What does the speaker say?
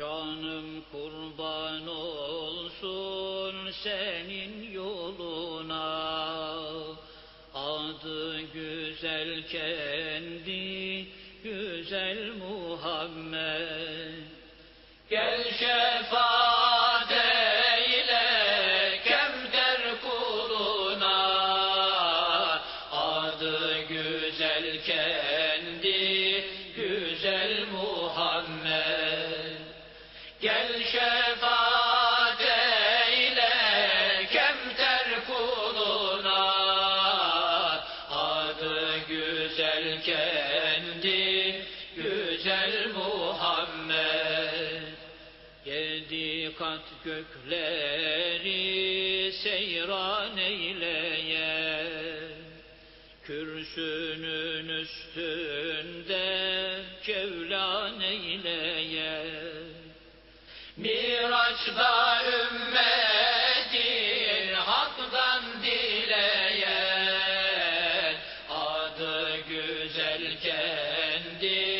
Canım kurban olsun senin yoluna. Adı güzel kendi güzel Muhammed. Gel şefaat eyle kemder kuluna. Adı güzel kendi güzel kendi güzel Muhammed. Yedi kat gökleri seyran eyleyen Kürsünün üstünde cevlan eyleyen. Miraç'ta güzel kendi